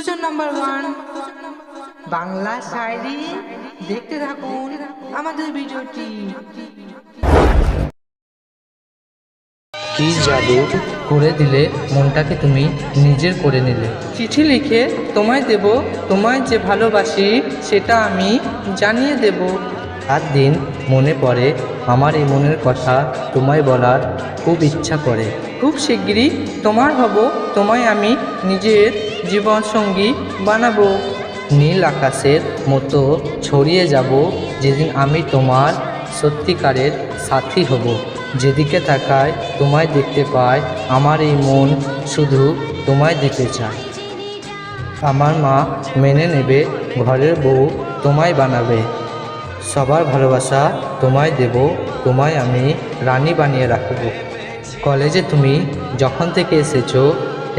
Sujan number one Bangla শায়রি দেখতে থাকুন আমাদের ভিডিওটি। কি জাদু করে দিলে মনটাকে তুমি নিজের করে নিলে? চিঠি লিখে তোমায় দেব তোমায় যে ভালোবাসি সেটা আমি জানিয়ে দেব। রাত দিন মনে পড়ে আমার এই মনের কথা তোমায় বলার খুব ইচ্ছা করে। খুব শিগগিরই তোমার হব তোমায় আমি নিজের জীবন সঙ্গী বানাবো। নীল আকাশের মতো ছড়িয়ে যাব যেদিন আমি তোমার সত্যিকারের সাথী হব। যেদিকে তাকায় তোমায় দেখতে পায়, আমার এই মন শুধু তোমায় দেখতে চায়। আমার মা মেনে নেবে, ঘরের বউ তোমায় বানাবে। সবার ভালোবাসা তোমায় দেব, তোমায় আমি রানী বানিয়ে রাখব। কলেজে তুমি যখন থেকে এসেছ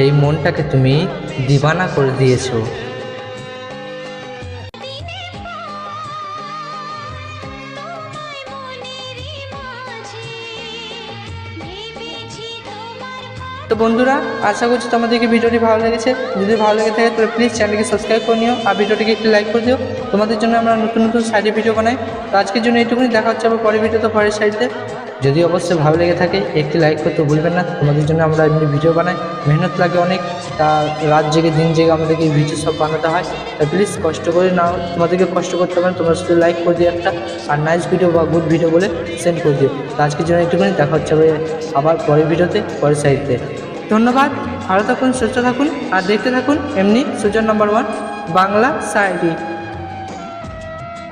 এই মনটাকে তুমি দিবানা করে দিয়েছ। তো বন্ধুরা, আশা করছি তোমাদেরকে ভিডিওটি ভালো লেগেছে। যদি ভালো লেগে থাকে তাহলে প্লিজ চ্যানেলকে সাবস্ক্রাইব করে নিও আর ভিডিওটিকে একটু লাইক করে দিও। তোমাদের জন্য আমরা নতুন নতুন সাইডে ভিডিও বানাই। তো আজকের জন্য এইটুকুনি, দেখা হচ্ছে আবার পরের ভিডিওতে, পরের সাইডে যদি অবশ্যই ভালো লেগে থাকে, একটি লাইক করতে ভুলবেন না। তোমাদের জন্য আমরা এমনি ভিডিও বানাই। মেহনত লাগে অনেক, তা রাত জেগে, দিন জেগে আমাদেরকে এই ভিডিও সব বানাতে হয়। প্লিজ কষ্ট করে নাও। তোমাদেরকে কষ্ট করতে হবে না, তোমরা শুধু লাইক করে দিও একটা, আর নাইস ভিডিও বা গুড ভিডিও বলে সেন্ড করে দিও। তো আজকের জন্য একটুখানি দেখা হচ্ছে আবার পরের ভিডিওতে, পরের সাইডে ধন্যবাদ, ভালো থাকুন, সুস্থ থাকুন, আর দেখতে থাকুন এমনি সুজন নাম্বার ওয়ান বাংলা সাইডি।